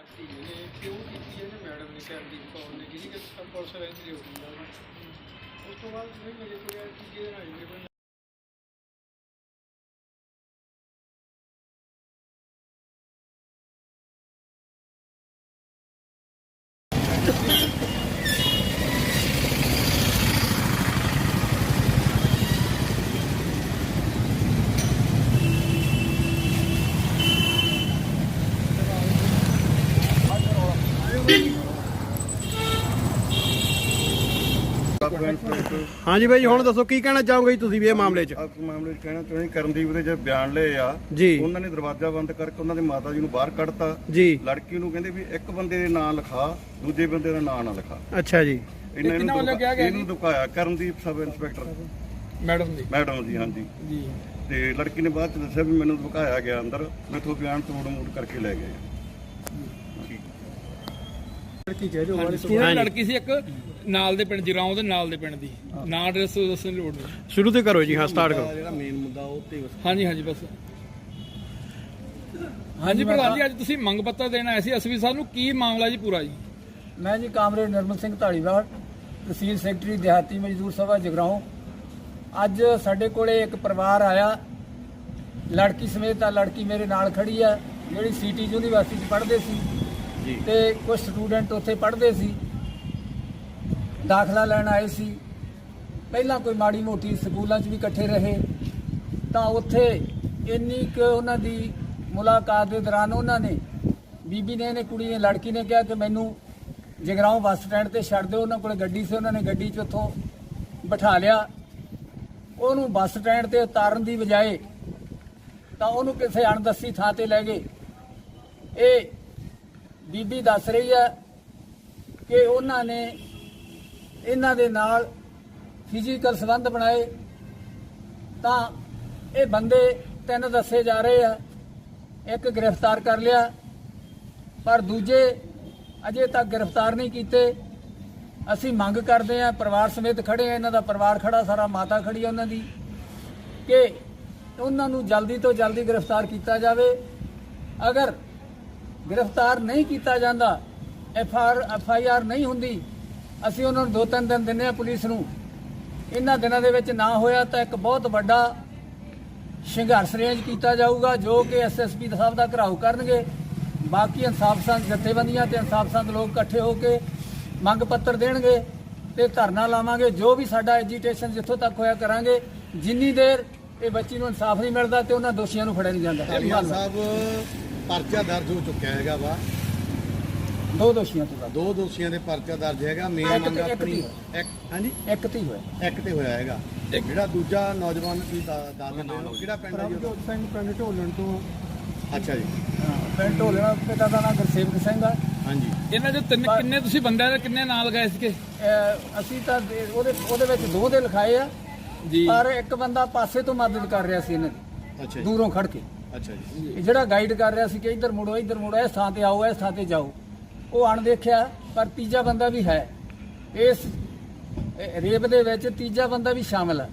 ਸਾਡੀ ਨੇ ਕਿਉਂ ਕੀਤੀ ਇਹਨੇ ਮੈਡਮ ਨੇ ਕਰਦੀ ਕੌਰ ਨੇ ਜਿਹਦੀ ਕਿ ਸਭ ਪੁਲਿਸ ਵਿੱਚ ਡਿਊਟੀ ਆ। ਉਸ ਤੋਂ ਬਾਅਦ ਫਿਰ ਮੇਰੇ ਕੋਲ ਆਇਆ ਕਿ ਜਿਹਦੇ ਨਾਲ ਮੇਰੇ ਕੋਲ ਹਾਂਜੀ ਬਾਈ ਹੁਣ ਦੱਸੋ ਕੀ ਕਹਿਣਾ ਚਾਹੋਗੇ ਜੀ ਤੁਸੀਂ ਵੀ ਇਹ ਮਾਮਲੇ 'ਚ? ਆਪ ਮਾਮਲੇ 'ਚ ਕਹਿਣਾ ਚਾਹੁੰਦੇ ਕਰਨਦੀਪ ਦੇ ਜੇ ਬਿਆਨ ਲਏ ਆ ਜੀ। ਉਹਨਾਂ ਨੇ ਦਰਵਾਜ਼ਾ ਬੰਦ ਕਰਕੇ ਉਹਨਾਂ ਦੀ ਮਾਤਾ ਜੀ ਨੂੰ ਬਾਹਰ ਕੱਢਤਾ। ਜੀ। ਲੜਕੀ ਨੂੰ ਕਹਿੰਦੇ ਵੀ ਇੱਕ ਬੰਦੇ ਦੇ ਨਾਂ ਲਿਖਾ ਦੂਜੇ ਬੰਦੇ ਦਾ ਨਾਂ ਨਾ ਲਿਖਾ। ਅੱਛਾ ਜੀ। ਇਹਨਾਂ ਕਿਹਨਾਂ ਵੱਲੋਂ ਕਿਹਾ ਗਿਆ ਇਹਨੂੰ ਦੁਕਾਇਆ ਕਰਨਦੀਪ ਸਬ ਇੰਸਪੈਕਟਰ। ਮੈਡਮ ਦੀ ਮੈਡਮ ਜੀ ਹਾਂਜੀ। ਜੀ। ਤੇ ਲੜਕੀ ਨੇ ਬਾਅਦ ਚ ਦੱਸਿਆ ਵੀ ਮੈਨੂੰ ਦੁਕਾਇਆ ਗਿਆ ਅੰਦਰ ਮੈਥੋਂ ਬਿਆਨ ਤੋੜ ਮੋੜ ਕਰਕੇ ਲੈ ਗਏ। ਸਟੂਡੈਂਟ ਲੜਕੀ ਸੀ ਇੱਕ ਨਾਲ ਦੇ ਪਿੰਡ ਜਗਰਾਉਂ ਦੇ ਨਾਲ ਦੇ ਪਿੰਡ ਦੀ। ਨਾਂ ਐਡਰੈਸ ਦੱਸਣ ਦੀ ਲੋੜ ਨਹੀਂ। ਸ਼ੁਰੂ ਤੋਂ ਕਰੋ ਜੀ ਹਾਂ ਸਟਾਰਟ ਕਰੋ। ਜਿਹੜਾ ਮੇਨ ਮੁੱਦਾ ਉਹ ਤੇ ਹਾਂਜੀ ਹਾਂਜੀ ਬਸ। ਹਾਂਜੀ ਪ੍ਰਧਾਨ ਜੀ ਅੱਜ ਤੁਸੀਂ ਮੰਗ ਪੱਤਰ ਦੇਣ ਆਏ ਸੀ। ਅਸਵੀ ਸਾਹਿਬ ਨੂੰ ਕੀ ਮਾਮਲਾ ਜੀ ਪੂਰਾ ਜੀ? ਮੈਂ ਜੀ ਕਾਮਰੇਡ ਨਿਰਮਲ ਸਿੰਘ ਢਾਲੀਵਾਲ ਤਹਿਸੀਲ ਸੈਕਟਰੀ ਦਿਹਾਤੀ ਮਜ਼ਦੂਰ ਸਭਾ ਜਗਰਾਉਂ। ਅੱਜ ਸਾਡੇ ਕੋਲੇ ਇੱਕ ਪਰਿਵਾਰ ਆਇਆ। ਲੜਕੀ ਸਮੇਤ ਆ ਲੜਕੀ ਮੇਰੇ ਨਾਲ ਖੜੀ ਆ ਜਿਹੜੀ ਸਿਟੀ ਯੂਨੀਵਰਸਿਟੀ 'ਚ ਪੜ੍ਹਦੇ ਸੀ। ਤੇ ਕੁਝ ਸਟੂਡੈਂਟ ਉੱਥੇ ਪੜ੍ਹਦੇ ਸੀ। ਦਾਖਲਾ ਲੈਣ ਆਏ ਸੀ। ਪਹਿਲਾਂ ਕੋਈ ਮਾੜੀ ਮੋਟੀ ਸਕੂਲਾਂ 'ਚ ਵੀ ਇਕੱਠੇ ਰਹੇ। ਤਾਂ ਉੱਥੇ ਇੰਨੀ ਕੁ ਉਹਨਾਂ ਦੀ ਮੁਲਾਕਾਤ ਦੇ ਦੌਰਾਨ ਉਹਨਾਂ ਨੇ, ਬੀਬੀ ਨੇ ਨੇ ਕੁੜੀ ਨੇ, ਲੜਕੀ ਨੇ ਕਿਹਾ ਕਿ ਮੈਨੂੰ ਜਗਰਾਉਂ ਬੱਸ ਸਟੈਂਡ ਤੇ ਛੱਡ ਦਿਓ। ਉਹਨਾਂ ਕੋਲ ਗੱਡੀ ਸੀ। ਉਹਨਾਂ ਨੇ ਗੱਡੀ 'ਚ ਉੱਥੋਂ ਬਿਠਾ ਲਿਆ। ਉਹਨੂੰ ਬੱਸ ਸਟੈਂਡ ਤੇ ਉਤਾਰਨ ਦੀ ਬਜਾਏ ਤਾਂ ਉਹਨੂੰ ਕਿਸੇ ਅਣਦੱਸੀ ਥਾਂ ਤੇ ਲੈ ਗਏ। ਇਹ ਬੀਬੀ ਦੱਸ ਰਹੀ ਹੈ ਕਿ ਉਹਨਾਂ ਨੇ ਇਹਨਾਂ ਦੇ ਨਾਲ ਫਿਜ਼ੀਕਲ ਸੰਬੰਧ ਬਣਾਏ। ਤਾਂ ਇਹ ਬੰਦੇ ਤਿੰਨ ਦੱਸੇ ਜਾ ਰਹੇ ਆ। ਇੱਕ ਗ੍ਰਿਫਤਾਰ ਕਰ ਲਿਆ, ਪਰ ਦੂਜੇ ਅਜੇ ਤੱਕ ਗ੍ਰਿਫਤਾਰ ਨਹੀਂ ਕੀਤੇ। ਅਸੀਂ ਮੰਗ ਕਰਦੇ ਆ ਪਰਿਵਾਰ ਸਮੇਤ ਖੜੇ ਆ ਇਹਨਾਂ ਦਾ ਪਰਿਵਾਰ ਖੜਾ, ਸਾਰਾ ਮਾਤਾ ਖੜੀ ਆ ਉਹਨਾਂ ਦੀ, ਕਿ ਉਹਨਾਂ ਨੂੰ ਜਲਦੀ ਤੋਂ ਜਲਦੀ ਗ੍ਰਿਫਤਾਰ ਕੀਤਾ ਜਾਵੇ। ਅਗਰ ਗ੍ਰਿਫਤਾਰ ਨਹੀਂ ਕੀਤਾ ਜਾਂਦਾ। F R F I R ਨਹੀਂ ਹੁੰਦੀ। ਅਸੀਂ ਉਹਨਾਂ ਨੂੰ ਦੋ ਤਿੰਨ ਦਿਨ ਦਿੰਦੇ ਆ ਪੁਲਿਸ ਨੂੰ। ਇਹਨਾਂ ਦਿਨਾਂ ਦੇ ਵਿੱਚ ਨਾ ਹੋਇਆ ਤਾਂ ਇੱਕ ਬਹੁਤ ਵੱਡਾ ਸੰਘਰਸ਼ ਰੇਂਜ ਕੀਤਾ ਜਾਊਗਾ ਜੋ ਕਿ ਐਸਐਸਪੀ ਸਾਹਿਬ ਦਾ ਘਰਾਓ ਕਰਨਗੇ। ਬਾਕੀ ਇਨਸਾਫ ਸੰਦ ਜਥੇਬੰਦੀਆਂ ਤੇ ਇਨਸਾਫ ਸੰਦ ਲੋਕ ਇਕੱਠੇ ਹੋ ਕੇ ਮੰਗ ਪੱਤਰ ਦੇਣਗੇ ਤੇ ਧਰਨਾ ਲਾਵਾਂਗੇ। ਜੋ ਵੀ ਸਾਡਾ ਐਜੀਟੇਸ਼ਨ ਜਿੱਥੋਂ ਤੱਕ ਹੋਇਆ ਕਰਾਂਗੇ। ਜਿੰਨੀ ਦੇਰ ਇਹ ਬੱਚੀ ਨੂੰ ਇਨਸਾਫ ਨਹੀਂ ਮਿਲਦਾ ਤੇ ਉਹਨਾਂ ਦੋਸ਼ੀਆਂ ਨੂੰ ਫੜਿਆ ਨਹੀਂ ਜਾਂਦਾ। ਸਾਹਿਬ ਪਰਚਾ ਦਰਜ ਹੋ ਚੁੱਕਿਆ ਹੈਗਾ ਵਾ। ਦੋ ਦੋਸ਼ੀਆਂ ਤੋਂ ਬਾਅਦ। ਦੋ ਦੋਸ਼ੀਆਂ ਦੇ ਪਰਚਾ ਦਰਜ ਹੈਗਾ। ਮੇਨ ਇੱਕ ਮੰਗ ਤੇ- ਇੱਕ ਆਪਣੀ ਇੱਕ ਹਾਂਜੀ? ਇੱਕ ਤੇ ਹੀ ਹੋਇਆ। ਇੱਕ ਤੇ ਹੋਇਆ ਹੈਗਾ। ਜਿਹੜਾ ਦੂਜਾ ਨੌਜਵਾਨ ਕੀ ਦਾ ਦਾ ਕਿਹੜਾ ਪਿੰਡ ਹੈ ਜੀ ਉਹਦਾ? ਸਿੰਘ ਪਿੰਡ ਢੋਲਣ ਤੋਂ। ਅੱਛਾ ਜੀ। ਹਾਂ, ਪਿੰਡ ਢੋਲਣਾ ਪਿਤਾ ਦਾ ਨਾਮ ਗੁਰਸੇਵਕ ਸਿੰਘ ਆ। ਹਾਂਜੀ। ਇਹਨਾਂ ਜੋ ਤਿੰਨ ਕਿੰਨੇ ਤੁਸੀਂ ਬੰਦਿਆਂ ਦੇ ਕਿੰਨੇ ਨਾਂ ਲਗਾਏ ਸੀਗੇ? ਅਹ ਅਸੀਂ ਤਾਂ ਦੇ- ਉਹਦੇ ਉਹਦੇ ਵਿੱਚ ਦੋ ਦੇ ਲਿਖਾਏ ਆ। ਜੀ। ਪਰ ਇੱਕ ਬੰਦਾ ਪਾਸੇ ਤੋਂ ਮਦਦ ਕਰ ਰਿਹਾ ਸੀ ਇਹਨਾਂ। ਦੀ ਅੱਛਾ ਜੀ। ਦੂਰੋਂ ਖੜ ਕੇ। ਅੱਛਾ ਜੀ। ਇਹ ਜਿਹੜਾ ਗਾਈਡ ਕਰ ਰਿਹਾ ਸੀ ਕਿ ਇੱਧਰ ਮੁੜੋ ਇੱਧਰ ਮੁੜੋ ਇਸ ਥਾਂ ਤੇ ਆਓ ਇਸ ਥਾਂ ਤੇ ਜਾਓ। ਉਹ ਅਣਦੇਖਿਆ ਪਰ ਤੀਜਾ ਬੰਦਾ ਵੀ ਹੈ। ਇਸ ਰੇਪ ਦੇ ਵਿੱਚ ਤੀਜਾ ਬੰਦਾ ਵੀ ਸ਼ਾਮਲ ਹੈ।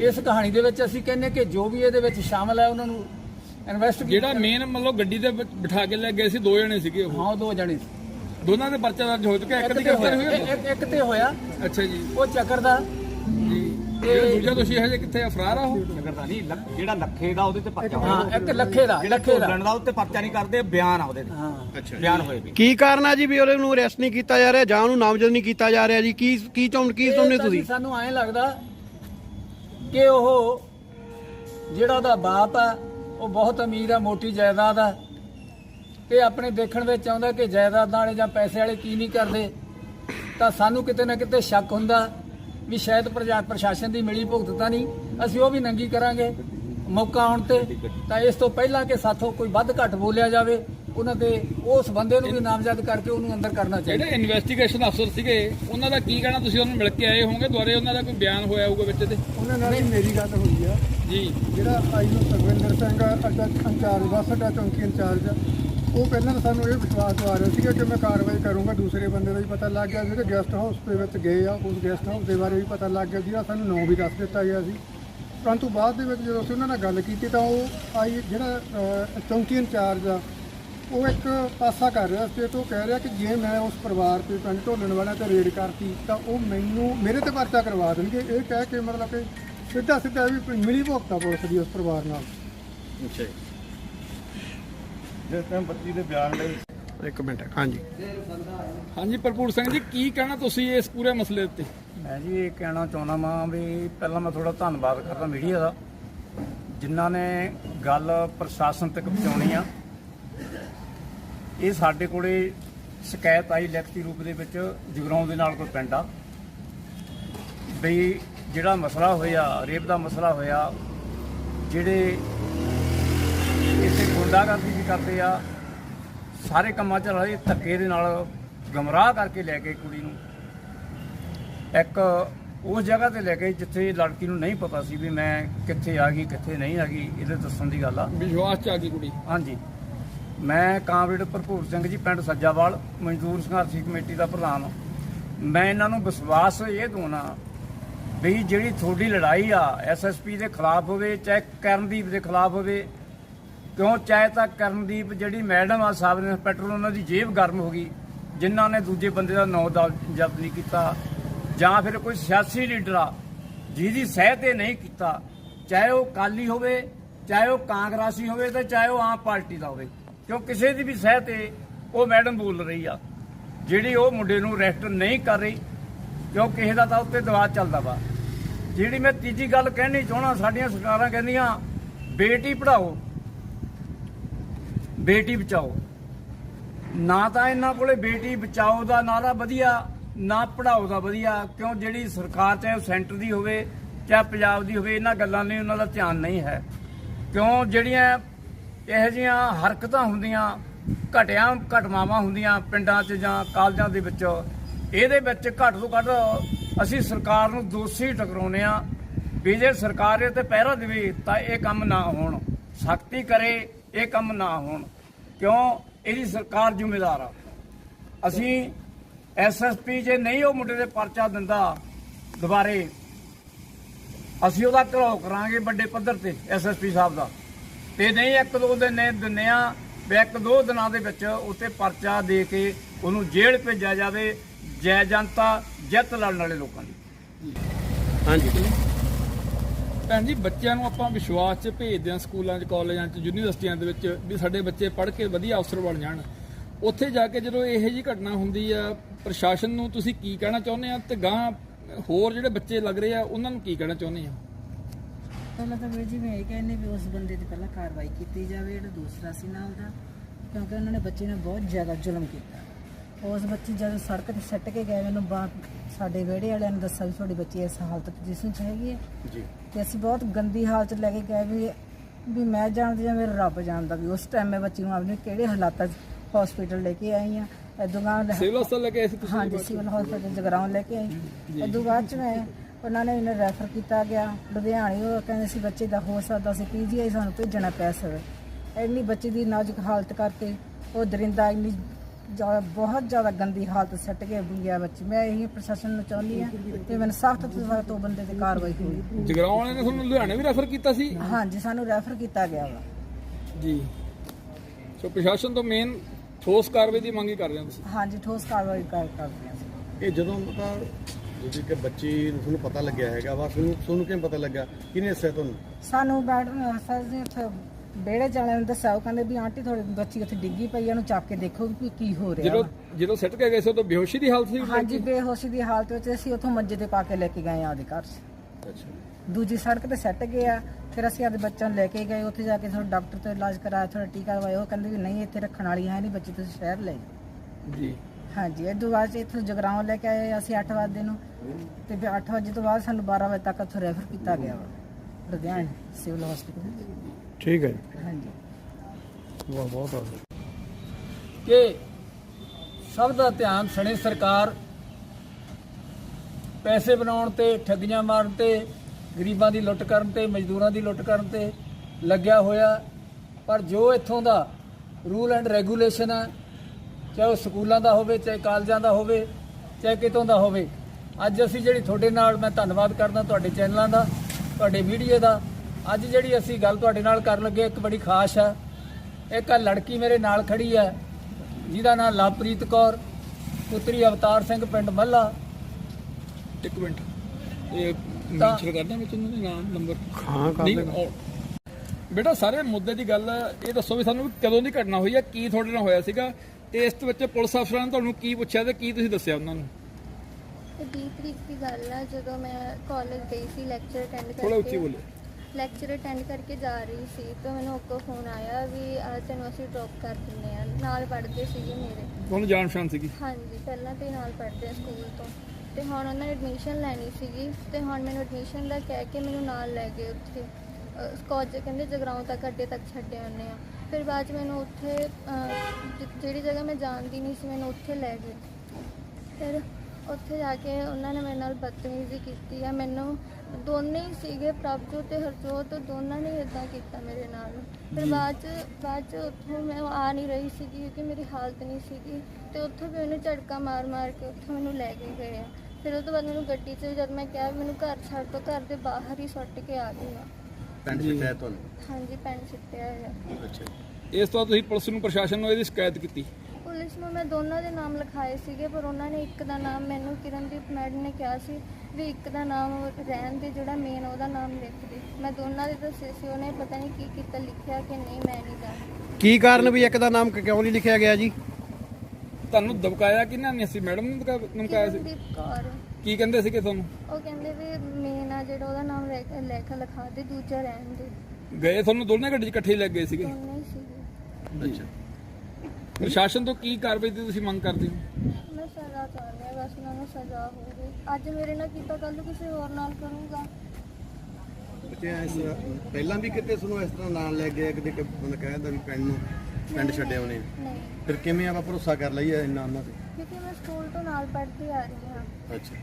ਇਸ ਕਹਾਣੀ ਦੇ ਵਿੱਚ ਅਸੀਂ ਕਹਿੰਨੇ ਕਿ ਜੋ ਵੀ ਇਹਦੇ ਵਿੱਚ ਸ਼ਾਮਲ ਹੈ ਉਹਨਾਂ ਨੂੰ ਇਨਵੈਸਟੀਗੇਟ ਜਿਹੜਾ ਮੇਨ ਮਤਲਬ ਗੱਡੀ ਤੇ ਬ- ਬਿਠਾ ਕੇ ਲੈ ਗਏ ਸੀ ਦੋ ਜਣੇ ਸੀਗੇ ਉਹ। ਹਾਂ ਦੋ ਜਣੇ ਸੀ। ਦੋਨਾਂ ਦੇ ਪਰਚਾ ਦਰਜ ਹੋ ਚੁੱਕਿਆ ਦੀ ਗ੍ਰਿਫਤਾਰ ਹੋਈ ਇੱਕ ਤੇ ਹੋਇਆ। ਅੱਛਾ ਜੀ। ਉਹ ਚੱਕਰ ਦਾ ਜੀ ਜਿਹੜਾ ਦੂਜਾ ਦੋਸ਼ੀ ਹੈ ਜੇ ਕਿੱਥੇ ਅਫਰਾਰ ਆ ਉਹ? ਨਹੀਂ ਲੱਖ- ਜਿਹੜਾ ਲੱਖੇ ਦਾ ਉਹਦੇ ਤੇ ਪਰਚਾ ਹੋਇਆ। ਹਾਂ ਇੱਕ ਲੱਖੇ ਦਾ ਜਿਹੜਾ ਲੱਖੇ ਦਾ। ਢੋਲਣ ਦਾ ਉੱਤੇ ਪਰਚਾ ਨਹੀਂ ਕਰਦੇ ਬਿਆਨ ਆ ਉਹਦੇ ਤੇ। ਹਾਂ। ਅੱਛਾ ਜੀ। ਬਿਆਨ ਹੋਏ ਵੀ। ਕੀ ਕਾਰਨ ਆ ਜੀ ਵੀ ਉਹਨੂੰ ਅਰੈਸਟ ਨਹੀਂ ਕੀਤਾ ਜਾ ਰਿਹਾ ਜਾਂ ਉਹਨੂੰ ਨਾਮਜ਼ਦ ਨਹੀਂ ਕੀਤਾ ਜਾ ਰਿਹਾ ਜੀ? ਕੀ ਕੀ ਚਾਹੁੰ ਕੀ ਇਹ ਚਾਹੁੰਦੇ ਤਾਂ ਤੁਸੀਂ? ਸਾਨੂੰ ਐਂ ਲੱਗਦਾ ਕਿ ਉਹ ਜਿਹੜਾ ਉਹਦਾ ਬਾਪ ਆ ਉਹ ਬਹੁਤ ਅਮੀਰ ਆ ਮੋਟੀ ਜਾਇਦਾਦ ਆ ਤੇ ਆਪਣੇ ਦੇਖਣ ਵਿੱਚ ਆਉਂਦਾ ਕਿ ਜਾਇਦਾਦਾਂ ਵਾਲੇ ਜਾਂ ਪੈਸੇ ਵਾਲੇ ਕੀ ਨਹੀਂ ਕਰਦੇ ਤਾਂ ਸਾਨੂੰ ਕਿਤੇ ਨਾ ਕਿਤੇ ਸ਼ੱਕ ਹੁੰਦਾ ਵੀ ਸ਼ਾਇਦ ਪ੍ਰਸ਼ਾਸਨ ਦੀ ਮਿਲੀ ਭੁਗਤ ਤਾਂ ਨਹੀਂ। ਅਸੀਂ ਉਹ ਵੀ ਨੰਗੀ ਕਰਾਂਗੇ। ਮੌਕਾ ਆਉਣ ਤੇ ਤਾਂ ਇਸ ਤੋਂ ਪਹਿਲਾਂ ਕਿ ਸਾਥੋਂ ਕੋਈ ਵੱਧ ਘੱਟ ਬੋਲਿਆ ਜਾਵੇ ਉਹਨਾਂ ਤੇ ਉਸ ਬੰਦੇ ਨੂੰ ਵੀ ਨਾਮਜ਼ਦ ਕਰਕੇ ਉਹਨੂੰ ਅੰਦਰ ਕਰਨਾ ਚਾਹੀਦਾ। ਜਿਹੜੇ ਇਨਵੈਸਟੀਗੇਸ਼ਨ ਅਫਸਰ ਸੀਗੇ ਉਹਨਾਂ ਦਾ ਕੀ ਕਹਿਣਾ ਤੁਸੀਂ ਉਹਨਾਂ ਨੂੰ ਮਿਲ ਕੇ ਆਏ ਹੋਵੋਗੇ? ਦੁਆਰੇ ਉਹਨਾਂ ਦਾ ਕੋਈ ਬਿਆਨ ਹੋਇਆ ਹੋਊਗਾ ਵਿੱਚ ਤੇ? ਉਹਨਾਂ ਨਾਲ ਹੀ ਮੇਰੀ ਗੱਲ ਹੋਈ ਆ। ਜੀ। ਜਿਹੜਾ ਆਈਓ ਸੁਖਵਿੰਦਰ ਸਿੰਘ ਅੱਡਾ ਇੰਚਾਰਜ ਬੱਸ ਅੱਡਾ ਚੌਂਕੀ ਇੰਚਾਰਜ ਉਹ ਪਹਿਲਾਂ ਤਾਂ ਸਾਨੂੰ ਇਹ ਵਿਸ਼ਵਾਸ ਦਵਾ ਰਿਹਾ ਸੀਗਾ ਕਿ ਮੈਂ ਕਾਰਵਾਈ ਕਰੂੰਗਾ, ਦੂਸਰੇ ਬੰਦੇ ਦਾ ਵੀ ਪਤਾ ਲੱਗ ਗਿਆ ਜਿਹੜੇ ਗੈਸਟ ਹਾਊਸ ਦੇ ਵਿੱਚ ਗਏ ਆ, ਉਸ ਗੈਸਟ ਹਾਊਸ ਦੇ ਬਾਰੇ ਵੀ ਪਤਾ ਲੱਗ ਗਿਆ ਜਿਹਦਾ ਸਾਨੂੰ ਨਾਂ ਵੀ ਦੱਸ ਦਿੱਤਾ ਗਿਆ ਸੀ। ਪਰੰਤੂ ਬਾਅਦ ਦੇ ਵਿੱਚ ਜਦੋਂ ਅਸੀਂ ਉਹਨਾਂ ਨਾਲ ਗੱਲ ਕੀਤੀ ਤਾਂ ਉਹ ਆਈ ਜਿਹੜਾ ਚੌਂਕੀ ਇੰਚਾਰਜ ਆ, ਉਹ ਇੱਕ ਪਾਸਾ ਕਰ ਰਿਹਾ ਸੀ ਤੇ ਉਹ ਕਹਿ ਰਿਹਾ ਕਿ ਜੇ ਮੈਂ ਉਸ ਪਰਿਵਾਰ ਤੇ ਪਿੰਡ ਢੋਲਣ ਵਾਲਿਆਂ ਤੇ ਰੇਡ ਕਰਤੀ ਤਾਂ ਉਹ ਮੈਨੂੰ, ਮੇਰੇ ਤੇ ਪਰਚਾ ਕਰਵਾ ਦੇਣਗੇ। ਇਹ ਕਹਿ ਕੇ ਮਤਲਬ ਕਿ ਸਿੱਧਾ ਸਿੱਧਾ ਵੀ ਮਿਲੀ ਭੁਗਤਾ ਪੁਲਿਸ ਦੀ ਉਸ ਪਰਿਵਾਰ ਨਾਲ। ਅੱਛਾ ਜਿਸ ਟਾਈਮ ਬੱਚੀ ਦੇ ਬਿਆਨ ਲਈ ਇੱਕ ਮਿੰਟ ਹਾਂਜੀ। ਹਾਂਜੀ ਭਰਪੂਰ ਸਿੰਘ ਜੀ ਕੀ ਕਹਿਣਾ ਤੁਸੀਂ ਇਸ ਪੂਰੇ ਮਸਲੇ ਉੱਤੇ? ਮੈਂ ਜੀ ਇਹ ਕਹਿਣਾ ਚਾਹੁੰਦਾ ਵਾਂ ਵੀ ਪਹਿਲਾਂ ਮੈਂ ਥੋੜਾ ਧੰਨਵਾਦ ਕਰਦਾ ਮੀਡੀਆ ਦਾ ਜਿਨ੍ਹਾਂ ਨੇ ਗੱਲ ਪ੍ਰਸ਼ਾਸਨ ਤੱਕ ਪਹੁੰਚਾਉਣੀ ਆ। ਇਹ ਸਾਡੇ ਕੋਲੇ ਸ਼ਿਕਾਇਤ ਆਈ ਲਿਖਤੀ ਰੂਪ ਦੇ ਵਿੱਚ ਜਗਰਾਉਂ ਦੇ ਨਾਲ ਕੋਈ ਪਿੰਡ ਆ। ਬਈ ਜਿਹੜਾ ਮਸਲਾ ਹੋਇਆ ਰੇਪ ਦਾ ਮਸਲਾ ਹੋਇਆ ਜਿਹੜੇ ਇੱਥੇ ਗੁੰਡਾਗਰਦੀ ਵੀ ਕਰਦੇ ਆ। ਸਾਰੇ ਕੰਮਾਂ 'ਚ ਰਲੇ ਧੱਕੇ ਦੇ ਨਾਲ ਗਮਰਾਹ ਕਰਕੇ ਲੈ ਕੇ ਕੁੜੀ ਨੂੰ। ਇੱਕ ਉਸ ਜਗ੍ਹਾ ਤੇ ਲੈ ਕੇ ਜਿੱਥੇ ਲੜਕੀ ਨੂੰ ਨਹੀਂ ਪਤਾ ਸੀ ਵੀ ਮੈਂ ਕਿੱਥੇ ਆ ਗਈ ਕਿੱਥੇ ਨਹੀਂ ਆ ਗਈ ਇਹਦੇ ਦੱਸਣ ਦੀ ਗੱਲ ਆ। ਵਿਸ਼ਵਾਸ ਚ ਆ ਗਈ ਕੁੜੀ। ਹਾਂਜੀ। ਮੈਂ ਕਾਮਰੇਡ ਭਰਪੂਰ ਸਿੰਘ ਜੀ ਪਿੰਡ ਸੱਜਾਵਾਲ ਮਜ਼ਦੂਰ ਸੰਘਰਸ਼ੀ ਕਮੇਟੀ ਦਾ ਪ੍ਰਧਾਨ। ਮੈਂ ਇਹਨਾਂ ਨੂੰ ਵਿਸ਼ਵਾਸ ਇਹ ਦਵਾਉਣਾ ਵੀ ਜਿਹੜੀ ਤੁਹਾਡੀ ਲੜਾਈ ਆ ਐਸਐਸਪੀ ਦੇ ਖਿਲਾਫ ਹੋਵੇ ਚਾਹੇ ਕਰਨਦੀਪ ਦੇ ਖਿਲਾਫ ਹੋਵੇ ਕਿਉਂ? ਚਾਹੇ ਤਾਂ ਕਰਨਦੀਪ, ਜਿਹੜੀ ਮੈਡਮ ਆ ਸਾਬ ਇੰਸਪੈਕਟਰ ਉਹਨਾਂ ਦੀ ਜੇਬ ਗਰਮ ਹੋ ਗਈ, ਜਿਨ੍ਹਾਂ ਨੇ ਦੂਜੇ ਬੰਦੇ ਦਾ ਨਾਂ ਦਾ ਨਹੀਂ ਕੀਤਾ, ਜਾਂ ਫਿਰ ਕੋਈ ਸਿਆਸੀ ਲੀਡਰ ਆ, ਜਿਹਦੀ ਸਹਿ ਤੇ ਨਹੀਂ ਕੀਤਾ, ਚਾਹੇ ਉਹ ਕਾਲੀ ਹੋਵੇ, ਚਾਹੇ ਉਹ ਕਾਂਗਰਸੀ ਹੋਵੇ ਤੇ ਚਾਹੇ ਉਹ ਆਮ ਪਾਰਟੀ ਦਾ ਹੋਵੇ, ਕਿਉਂ ਕਿਸੇ ਦੀ ਵੀ ਸਹਿ ਤੇ ਉਹ ਮੈਡਮ ਬੋਲ ਰਹੀ ਆ, ਜਿਹੜੀ ਉਹ ਮੁੰਡੇ ਨੂੰ ਅਰੈਸਟ ਨਹੀਂ ਕਰ ਰਹੀ, ਕਿਉਂ ਕਿਸੇ ਦਾ ਤਾਂ ਉੱਤੇ ਦਬਾਅ ਚੱਲਦਾ ਵਾ। ਜਿਹੜੀ ਮੈਂ ਤੀਜੀ ਗੱਲ ਕਹਿਣੀ ਚਾਹਣਾ ਸਾਡੀਆਂ ਸਰਕਾਰਾਂ ਕਹਿੰਦੀਆਂ, ਬੇਟੀ ਪੜਾਓ ਬੇਟੀ ਬਚਾਓ। ਨਾ ਤਾਂ ਇਹਨਾਂ ਕੋਲੇ ਬੇਟੀ ਬਚਾਓ ਦਾ ਨਾਰਾ ਵਧੀਆ, ਨਾ ਪੜਾਓ ਦਾ ਵਧੀਆ, ਕਿਉਂ ਜਿਹੜੀ ਸਰਕਾਰ ਚਾਹੇ ਉਹ ਸੈਂਟਰ ਦੀ ਹੋਵੇ, ਚਾਹੇ ਪੰਜਾਬ ਦੀ ਹੋਵੇ, ਇਹਨਾਂ ਗੱਲਾਂ ਨੇ ਉਹਨਾਂ ਦਾ ਧਿਆਨ ਨਹੀਂ ਹੈ। ਕਿਉਂ ਜਿਹੜੀਆਂ ਇਹੋ ਜਿਹੀਆਂ ਹਰਕਤਾਂ ਹੁੰਦੀਆਂ, ਘਟਿਆ ਘਟਨਾਵਾਂ ਹੁੰਦੀਆਂ ਪਿੰਡਾਂ 'ਚ ਜਾਂ ਕਾਲਜਾਂ ਦੇ ਵਿੱਚ, ਇਹਦੇ ਵਿੱਚ ਘੱਟ ਤੋਂ ਘੱਟ ਅਸੀਂ ਸਰਕਾਰ ਨੂੰ ਦੋਸ਼ੀ ਟਕਰਾਉਂਦੇ ਆ ਵੀ ਜੇ ਸਰਕਾਰ ਇਹ ਤੇ ਪਹਿਰਾ ਦੇਵੇ ਤਾਂ ਇਹ ਕੰਮ ਨਾ ਹੋਣ। ਸਖਤੀ ਕਰੇ ਇਹ ਕੰਮ ਨਾ ਹੋਣ। ਕਿਉਂ? ਇਹਦੀ ਸਰਕਾਰ ਜ਼ਿੰਮੇਦਾਰ ਆ। ਅਸੀਂ ਐਸਐਸਪੀ ਜੇ ਨਹੀਂ ਉਹ ਮੁੰਡੇ ਦੇ ਪਰਚਾ ਦਿੰਦਾ ਦੁਬਾਰੇ, ਅਸੀਂ ਉਹਦਾ ਘਰਾਓ ਕਰਾਂਗੇ ਵੱਡੇ ਪੱਧਰ ਤੇ ਐਸਐਸਪੀ ਸਾਹਿਬ ਦਾ। ਤੇ ਨਹੀਂ ਇੱਕ ਦੋ ਦਿਨ ਨੇ ਦਿੰਨੇ ਵੀ ਇੱਕ ਦੋ ਦਿਨਾਂ ਦੇ ਵਿੱਚ ਉੱਤੇ ਪਰਚਾ ਦੇ ਕੇ ਉਹਨੂੰ ਜੇਲ੍ਹ ਭੇਜਿਆ ਜਾਵੇ ਜੈ ਜਨਤਾ, ਜਿੱਤ ਲੜਨ ਵਾਲੇ ਲੋਕਾਂ ਦੀ। ਹਾਂਜੀ। ਭੈਣ ਜੀ, ਬੱਚਿਆਂ ਨੂੰ ਆਪਾਂ ਵਿਸ਼ਵਾਸ 'ਚ ਭੇਜਦੇ ਹਾਂ ਸਕੂਲਾਂ 'ਚ, ਕਾਲਜਾਂ 'ਚ, ਯੂਨੀਵਰਸਿਟੀਆਂ ਦੇ ਵਿੱਚ ਵੀ ਸਾਡੇ ਬੱਚੇ ਪੜ੍ਹ ਕੇ ਵਧੀਆ ਅਫਸਰ ਬਣ ਜਾਣ। ਉੱਥੇ ਜਾ ਕੇ ਜਦੋਂ ਇਹੋ ਜਿਹੀ ਘਟਨਾ ਹੁੰਦੀ ਆ, ਪ੍ਰਸ਼ਾਸਨ ਨੂੰ ਤੁਸੀਂ ਕੀ ਕਹਿਣਾ ਚਾਹੁੰਦੇ ਆ ਤੇ ਗਾਂ ਹੋਰ ਜਿਹੜੇ ਬੱਚੇ ਲੱਗ ਰਹੇ ਆ, ਉਹਨਾਂ ਨੂੰ ਕੀ ਕਹਿਣਾ ਚਾਹੁੰਦੇ ਆ? ਪਹਿਲਾਂ ਤਾਂ ਵੀਰ ਜੀ ਮੈਂ ਇਹ ਕਹਿੰਦੀ ਵੀ ਉਸ ਬੰਦੇ ਤੇ ਪਹਿਲਾਂ ਕਾਰਵਾਈ ਕੀਤੀ ਜਾਵੇ, ਜਿਹੜਾ ਦੂਸਰਾ ਸੀ ਨਾਲ ਦਾ, ਕਿਉਂਕਿ ਉਹਨਾਂ ਨੇ ਬੱਚੇ ਨਾਲ ਬਹੁਤ ਜ਼ਿਆਦਾ ਜ਼ੁਲਮ ਕੀਤਾ। ਉਸ ਬੱਚੀ ਜਦੋਂ ਸੜਕ ਤੇ ਸੱਟ ਕੇ ਗਏ ਮੈਨੂੰ ਬਾਅਦ ਸਾਡੇ ਵਿਹੜੇ ਵਾਲਿਆਂ ਨੇ ਦੱਸਿਆ ਵੀ ਤੁਹਾਡੀ ਬੱਚੀ ਇਸ ਹਾਲਤ ਜਿਸਮ ਚ ਹੈਗੀ ਹੈ। ਜੀ। ਤੇ ਅਸੀਂ ਬਹੁਤ ਗੰਦੀ ਹਾਲਤ 'ਚ ਲੈ ਕੇ ਗਏ ਵੀ ਵੀ ਮੈਂ ਜਾਣਦੀ ਜਾਂ ਮੇਰਾ ਰੱਬ ਜਾਣਦਾ ਵੀ ਉਸ ਟਾਈਮ ਮੈਂ ਬੱਚੀ ਨੂੰ ਆਪਣੇ ਕਿਹੜੇ ਹਾਲਾਤਾਂ 'ਚ ਹਸਪੀਟਲ ਲੈ ਕੇ ਆਈ ਆ ਇਦੋਂ ਬਾਅਦ ਸਿਵਲ ਹਸਪਤਾਲ ਲੈ ਕੇ ਆਏ ਸੀ ਤੁਸੀਂ? ਹਾਂਜੀ ਸਿਵਲ ਹਸਪੀਟਲ ਜਗਰਾਉਂ ਲੈ ਕੇ ਆਈ। ਇਦੋਂ ਬਾਅਦ ਚ ਮੈਂ ਉਹਨਾਂ ਨੇ ਇਹਨੂੰ ਰੈਫਰ ਕੀਤਾ ਗਿਆ। ਲੁਧਿਆਣੇ ਉਹ ਕਹਿੰਦੇ ਸੀ ਬੱਚੇ ਦਾ ਹੋ ਸਕਦਾ ਸੀ ਪੀਜੀਆਈ ਸਾਨੂੰ ਭੇਜਣਾ ਪੈ ਸਕਦਾ ਇੰਨੀ ਬੱਚੇ ਦੀ ਨਾਜ਼ੁਕ ਹਾਲਤ ਕਰਕੇ ਉਹ ਦਰਿੰਦਾ ਇੰਨੀ ਜ਼ਿਆਦਾ ਬਹੁਤ ਜ਼ਿਆਦਾ ਗੰਦੀ ਹਾਲਤ ਸੱਟ ਕੇ ਗਿਆ ਬੱਚੀ ਮੈਂ ਇਹੀ ਪ੍ਰਸ਼ਾਸਨ ਨੂੰ ਚਾਹੁੰਦੀ ਆ ਤੇ ਮੈਨੂੰ ਸਖਤ ਤੋਂ ਸਖਤ ਉਹ ਬੰਦੇ ਤੇ ਕਾਰਵਾਈ ਹੋਈ ਜਗਰਾਉਂ ਵਾਲਿਆਂ ਨੇ ਤੁਹਾਨੂੰ ਲੁਧਿਆਣੇ ਵੀ ਰੈਫਰ ਕੀਤਾ ਸੀ? ਹਾਂਜੀ ਸਾਨੂੰ ਰੈਫਰ ਕੀਤਾ ਗਿਆ ਵਾ। ਜੀ। ਸੋ ਪ੍ਰਸ਼ਾਸਨ ਤੋਂ ਮੇਨ ਠੋਸ ਕਾਰਵਾਈ ਦੀ ਮੰਗ ਹੀ ਕਰ ਰਹੇ ਹੋ ਤੁਸੀਂ? ਹਾਂਜੀ ਠੋਸ ਕਾਰਵਾਈ ਕਰ ਕਰਦੇ ਹਾਂ। ਅਸੀਂ। ਇਹ ਜਦੋਂ ਪਤਾ ਜਿਹੜੀ ਕਿ ਬੱਚੀ ਨੂੰ ਤੁਹਾਨੂੰ ਪਤਾ ਲੱਗਿਆ ਹੈਗਾ ਵਾ ਤੁਹਾਨੂੰ ਤੁਹਾਨੂੰ ਕਿਵੇਂ ਪਤਾ ਲੱਗਾ ਕਿਹਨੇ ਦੱਸਿਆ ਤੁਹਾਨੂੰ? ਸਾਨੂੰ ਮੈਡਮ ਸਰ ਜੀ ਉੱਥੇ ਵਿਹੜੇ ਚ ਵਾਲਿਆਂ ਨੇ ਦੱਸਿਆ ਉਹ ਕਹਿੰਦੇ ਵੀ ਆਂਟੀ ਤੁਹਾਡੀ ਬੱਚੀ ਉੱਥੇ ਡਿੱਗੀ ਪਈ ਆ ਉਹਨੂੰ ਚੱਕ ਕੇ ਦੇਖੋ ਵੀ ਕੀ ਹੋ ਰਿਹਾ ਜਦੋਂ ਵਾ। ਜਦੋਂ ਸਿੱਟ ਕੇ ਗਏ ਸੀ ਉਦੋਂ ਬੇਹੋਸ਼ੀ ਦੀ ਹਾਲਤ ਸੀ ਹਾਂਜੀ ਬੇਹੋਸ਼ੀ ਦੀ ਹਾਲਤ ਵਿੱਚ ਅਸੀਂ ਉੱਥੋਂ ਮੰਜੇ ਤੇ ਪਾ ਕੇ ਲੈ ਕੇ ਗਏ ਆਪਦੇ ਘਰ 'ਚ। ਅੱਛਾ। ਦੂਜੀ ਸੜਕ ਤੇ ਸੱਟ ਗਏ ਆ ਫਿਰ ਅਸੀਂ ਆਪਦੇ ਬੱਚਿਆਂ ਨੂੰ ਲੈ ਕੇ ਗਏ ਉੱਥੇ ਜਾ ਕੇ ਥੋੜਾ ਡਾਕਟਰ ਤੋਂ ਇਲਾਜ ਕਰਾਇਆ ਥੋੜਾ ਟੀਕਾ ਲਵਾਇਆ ਉਹ ਕਹਿੰਦੇ ਵੀ ਨਹੀਂ ਇੱਥੇ ਰੱਖਣ ਵਾਲੀ ਹੈ ਨਹੀਂ ਬੱਚੀ ਤੁਸੀਂ ਸ਼ਹਿਰ ਲੈ ਜਾਓ। ਜੀ। ਹਾਂਜੀ ਇਹ ਤੋਂ ਬਾਅਦ 'ਚ ਇੱਥੋਂ ਜਗਰਾਉਂ ਲੈ ਕੇ ਆਏ ਅਸੀਂ 8 ਵਜੇ ਨੂੰ ਤੇ ਫਿਰ 8 ਵਜੇ ਤੋਂ ਬਾਅਦ ਸਾਨੂੰ 12 ਵਜੇ ਤੱਕ ਉੱਥੋਂ ਰੈਫਰ ਕੀਤਾ ਗਿਆ ਵਾ। ਲੁਧਿਆਣੇ ਸਿਵਲ ਹਸਪੀਟਲ ਠੀਕ ਹੈ ਜੀ। ਹਾਂਜੀ। ਵਾਹ ਬਹੁਤ ਆ ਕਿ ਸਭ ਦਾ ਧਿਆਨ ਸਣੇ ਸਰਕਾਰ ਪੈਸੇ ਬਣਾਉਣ ਤੇ ਠੱਗੀਆਂ ਮਾਰਨ ਤੇ ਗਰੀਬਾਂ ਦੀ ਲੁੱਟ ਕਰਨ ਤੇ ਮਜ਼ਦੂਰਾਂ ਦੀ ਲੁੱਟ ਕਰਨ ਤੇ ਲੱਗਿਆ ਹੋਇਆ। ਪਰ ਜੋ ਇੱਥੋਂ ਦਾ ਰੂਲ ਐਂਡ ਰੈਗੂਲੇਸ਼ਨ ਹੈ ਚਾਹੇ ਉਹ ਸਕੂਲਾਂ ਦਾ ਹੋਵੇ ਚਾਹੇ ਕਾਲਜਾਂ ਦਾ ਹੋਵੇ ਚਾਹੇ ਕਿਤੋਂ ਦਾ ਹੋਵੇ ਅੱਜ ਅਸੀਂ ਜਿਹੜੀ ਤੁਹਾਡੇ ਨਾਲ ਮੈਂ ਧੰਨਵਾਦ ਕਰਦਾ ਤੁਹਾਡੇ ਚੈਨਲਾਂ ਦਾ ਤੁਹਾਡੇ ਮੀਡੀਆ ਦਾ ਅੱਜ ਜਿਹੜੀ ਅਸੀਂ ਗੱਲ ਤੁਹਾਡੇ ਨਾਲ ਕਰਨ ਲੱਗੇ ਇੱਕ ਬੜੀ ਖਾਸ ਹੈ। ਇੱਕ ਆ ਲੜਕੀ ਮੇਰੇ ਨਾਲ ਖੜੀ ਹੈ ਜਿਹਦਾ ਨਾਮ ਲਵਪ੍ਰੀਤ ਕੌਰ ਪੁੱਤਰੀ ਅਵਤਾਰ ਸਿੰਘ ਪਿੰਡ ਮੱਲਾ। ਇੱਕ ਮਿੰਟ। ਇਹ ਮੈਂਸ਼ਨ ਕਰਦਾ ਵਿੱਚ ਉਹਨਾਂ ਦੇ ਨਾਮ ਨੰਬਰ ਹਾਂ ਕਰ ਦੇਣਾ। ਬੇਟਾ ਸਾਰੇ ਮੁੱਦੇ ਦੀ ਗੱਲ ਇਹ ਦੱਸੋ ਵੀ ਸਾਨੂੰ ਕਦੋਂ ਦੀ ਘਟਨਾ ਹੋਈ ਹੈ ਕੀ ਤੁਹਾਡੇ ਨਾਲ ਹੋਇਆ ਸੀਗਾ ਤੇ ਇਸ ਦੇ ਵਿੱਚ ਪੁਲਿਸ ਅਫਸਰਾਂ ਨੇ ਤੁਹਾਨੂੰ ਕੀ ਪੁੱਛਿਆ ਤੇ ਕੀ ਤੁਸੀਂ ਦੱਸਿਆ ਉਹਨਾਂ ਨੂੰ? ਤੇ 20 ਤਰੀਕ ਦੀ ਗੱਲ ਆ ਜਦੋਂ ਮੈਂ ਕਾਲਜ ਗਈ ਸੀ ਲੈਕਚਰ ਅਟੈਂਡ ਕਰਕੇ ਥੋੜਾ ਉੱਚੀ ਬੋਲੇ ਲੈਕਚਰ ਅਟੈਂਡ ਕਰਕੇ ਜਾ ਰਹੀ ਸੀ ਤਾਂ ਮੈਨੂੰ ਉੱਕੋ ਫੋਨ ਆਇਆ ਵੀ ਅਹ, ਤੈਨੂੰ ਅਸੀਂ ਡ੍ਰੌਪ ਕਰ ਦਿੰਨੇ ਆ ਨਾਲ ਪੜ੍ਹਦੇ ਸੀਗੇ ਮੇਰੇ। ਤੁਹਾਨੂੰ ਜਾਣ ਪਛਾਣ ਸੀਗੀ? ਹਾਂਜੀ ਪਹਿਲਾਂ ਤੇ ਨਾਲ ਪੜ੍ਹਦੇ ਆ ਸਕੂਲ ਤੋਂ। ਤੇ ਹੁਣ ਉਹਨਾਂ ਨੇ ਐਡਮਿਸ਼ਨ ਲੈਣੀ ਸੀਗੀ ਤੇ ਹੁਣ ਮੈਨੂੰ ਐਡਮਿਸ਼ਨ ਦਾ ਕਹਿ ਕੇ ਮੈਨੂੰ ਨਾਲ ਲੈ ਗਏ ਉੱਥੇ। ਕਾਲਜ ਕਹਿੰਦੇ ਜਗਰਾਉਂ ਤੱਕ ਅੱਡੇ ਤੱਕ ਛੱਡੇ ਆਉਂਦੇ ਆ ਫਿਰ ਬਾਅਦ 'ਚ ਮੈਨੂੰ ਉੱਥੇ ਅਹ, ਜਿ- ਜਿਹੜੀ ਜਗ੍ਹਾ ਮੈਂ ਜਾਣਦੀ ਨਹੀਂ ਸੀ ਮੈਨੂੰ ਉੱਥੇ ਲੈ ਗਏ। ਫਿਰ ਉੱਥੇ ਜਾ ਕੇ ਉਹਨਾਂ ਨੇ ਮੇਰੇ ਨਾਲ ਬਦਤਮੀਜ਼ੀ ਕੀਤੀ ਆ। ਮੈਨੂੰ ਦੋਨੇ ਹੀ ਸੀਗੇ ਪ੍ਰਭਜੋਤ ਤੇ ਹਰਜੋਤ ਦੋਨਾਂ ਨੇ ਇਦਾਂ ਕੀਤਾ ਮੇਰੇ ਨਾਲ। ਫਿਰ ਬਾਅਦ ਚ ਬਾਅਦ ਚ ਉੱਥੋਂ ਮੈਂ ਆ ਨਹੀਂ ਰਹੀ ਸੀਗੀ ਕਿਉਂਕਿ ਮੇਰੀ ਹਾਲਤ ਨਹੀਂ ਸੀਗੀ। ਤੇ ਉੱਥੋਂ ਵੀ ਉਹਨੇ ਝਟਕਾ ਮਾਰ ਮਾਰ ਕੇ ਉੱਥੋਂ ਮੈਨੂੰ ਲੈ ਕੇ ਗਏ ਆ। ਫਿਰ ਉਹ ਤੋਂ ਬਾਅਦ ਮੈਨੂੰ ਗੱਡੀ 'ਚ ਜਦ ਮੈਂ ਕਿਹਾ ਵੀ ਮੈਨੂੰ ਘਰ ਛੱਡ ਦੋ ਘਰ ਦੇ ਬਾਹਰ ਹੀ ਸੁੱਟ ਕੇ ਆ ਗਈ ਆ। ਪਿੰਡ ਸਿੱਟਿਆ ਤੁਹਾਨੂੰ? ਹਾਂਜੀ ਪੈਂਟ ਸਿੱਟਿਆ ਹੋਇਆ। ਅੱਛਾ ਇਸ ਤੋਂ ਬਾਅਦ ਤੁਸੀਂ ਪੁਲਿਸ ਨੂੰ ਪ੍ਰਸ਼ਾਸਨ ਨੂੰ ਇਹਦੀ ਸ਼ਿਕਾਇਤ ਕੀਤੀ? ਪੁਲਿਸ ਨੂੰ ਮੈਂ ਦੋਨਾਂ ਦੇ ਨਾਮ ਲਿਖਾਏ ਸੀਗੇ ਪਰ ਉਹਨਾਂ ਨੇ ਇੱਕ ਦਾ ਨਾਮ ਮੈਨੂੰ ਕਿਰਨਦੀਪ ਮੈਡਮ ਨੇ ਕਿਹਾ ਸੀ ਵੀ ਇੱਕ ਦਾ ਨਾਮ ਰਹਿਣ ਦੇ ਜਿਹੜਾ ਮੇਨ ਉਹਦਾ ਨਾਮ ਲਿਖ ਦੇ। ਮੈਂ ਦੋਨਾਂ ਦੇ ਦੱਸੇ ਸੀ ਉਹਨੇ ਪਤਾ ਨਹੀਂ ਕੀ ਕੀਤਾ ਲਿਖਿਆ ਕਿ ਨਹੀਂ ਮੈਂ ਨਹੀਂ ਜਾਣਦੀ। ਕੀ ਕਾਰਨ ਵੀ ਇੱਕ ਦਾ ਨਾਮ ਕ- ਕਿਉਂ ਨਹੀਂ ਲਿਖਿਆ ਗਿਆ ਜੀ? ਤੁਹਾਨੂੰ ਦਬਕਾਇਆ ਕਿਹਨਾਂ ਨੇ ਸੀ ਮੈਡਮ ਨੇ ਦਬਕਾ- ਧਮਕਾਇਆ ਸੀ? ਕਿਰਨਦੀਪ ਕੌਰ। ਕੀ ਕਹਿੰਦੇ ਸੀਗੇ ਤੁਹਾਨੂੰ? ਉਹ ਕਹਿੰਦੇ ਵੀ ਮੇਨ ਆ ਜਿਹੜਾ ਉਹਦਾ ਨਾਮ ਲਿਖ ਲਿਖ ਲਿਖਾ ਦੇ ਦੂਜਾ ਰਹਿਣ ਦੇ। ਗਏ ਤੁਹਾਨੂੰ ਦੋਨੇ ਗੱਡੀ 'ਚ ਇਕੱਠੇ ਹੀ ਲੱਗ ਗਏ ਸੀਗੇ? ਦੋਨੇ ਹੀ ਸੀਗੇ। ਅੱਛਾ। ਪ੍ਰਸ਼ਾਸਨ ਤੋਂ ਕੀ ਕਾਰਵਾਈ ਦੀ ਤੁਸੀਂ ਮੰਗ ਕਰਦੇ ਹੋ? ਮੈਂ ਸਜ਼ਾ ਚਾਹੁੰਦੀ ਹਾਂ ਬਸ ਉਹਨਾਂ ਨੂੰ ਸਜ਼ਾ ਹੋਵੇ ਅੱਜ ਮੇਰੇ ਨਾਲ ਕੀਤਾ ਕੱਲ ਨੂੰ ਕਿਸੇ ਹੋਰ ਨਾਲ ਕਰੂੰਗਾ। ਬੱਚੇ ਇਸ ਪਹਿਲਾਂ ਵੀ ਕਿਤੇ ਤੁਹਾਨੂੰ ਇਸ ਤਰ੍ਹਾਂ ਨਾਲ ਲੈ ਗਿਆ ਕਿਤੇ ਕਿ ਬੰਦਾ ਕਹਿੰਦਾ ਵੀ ਪਿੰਡ ਨੂੰ ਪਿੰਡ ਛੱਡਿਆ ਉਹਨੇ? ਨਹੀਂ। ਫਿਰ ਕਿਵੇਂ ਆਪਾਂ ਭਰੋਸਾ ਕਰ ਲਈਏ ਇੰਨਾ ਉਹਨਾਂ ਤੇ ਕਿਉਂਕਿ ਮੈਂ ਸਕੂਲ ਤੋਂ ਨਾਲ ਪੜ੍ਹਦੀ ਆ ਰਹੀ ਹਾਂ। ਅੱਛਾ।